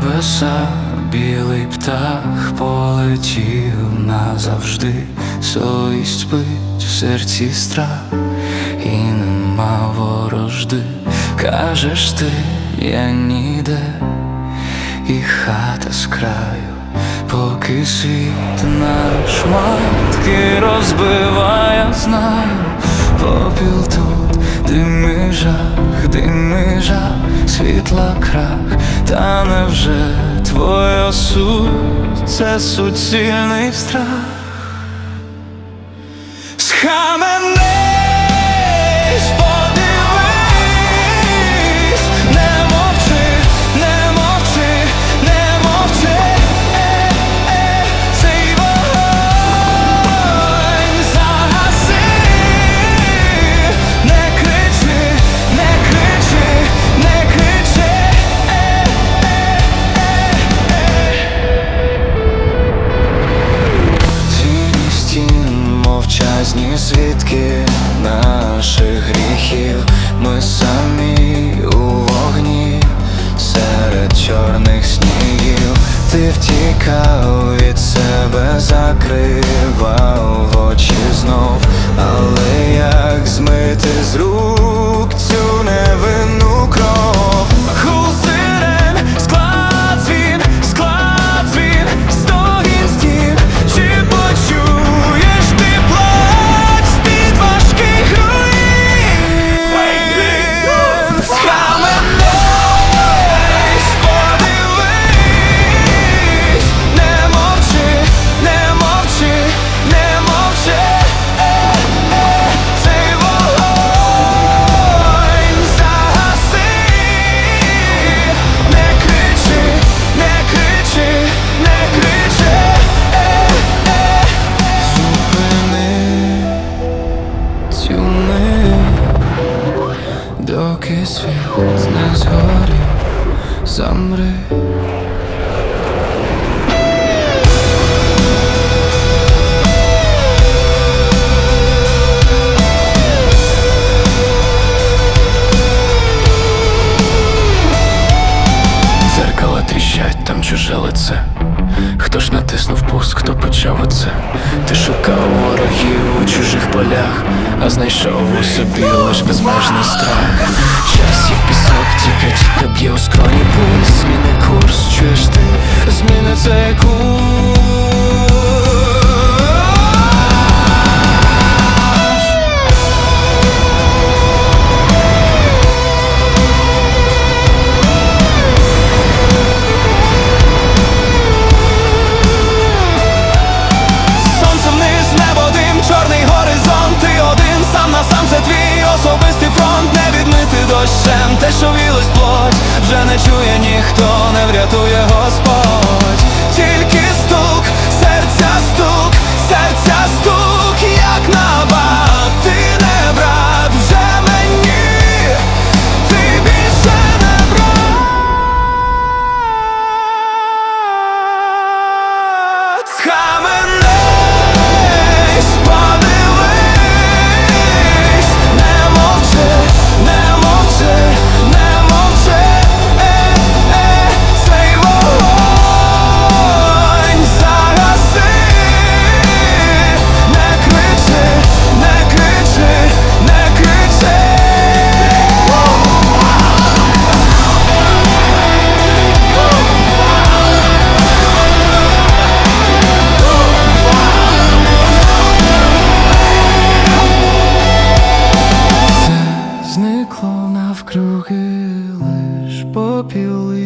краса, білий птах полетів назавжди, совість спить в серці страх, і нема ворожди, кажеш ти, я ніде, і хата з краю, поки світ на шматки розбиває, знаю, попіл тут, дими жах, дими жах, світла крах, та невже твоя суть це суцільний страх? Схаменись, світ не згорів, замри. Дзеркала тріщать, там чуже лице. Хто ж натиснув пуск, хто почав оце? Ти шукав ворогів у чужих полях, а знайшов у собі лиш безмежний страх. Час як пісок, тіка, тіка б'є у скроні пульс, зміни курс, чуєш ти, зміни цей курс. Вілось плоть. Вже не чує ніхто, не врятує Господь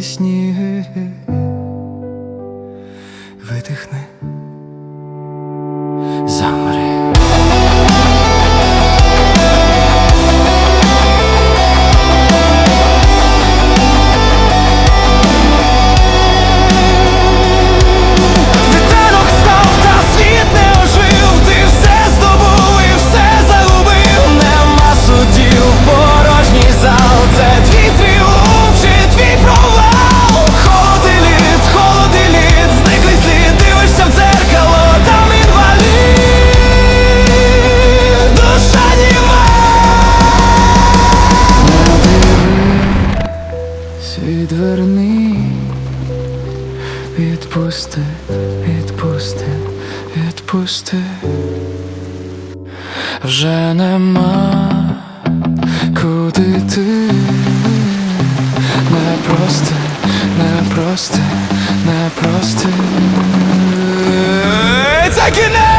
попіл відпусти, відпусти, відпусти, вже нема куди ти непросте, непросте, не прости. Це кінець!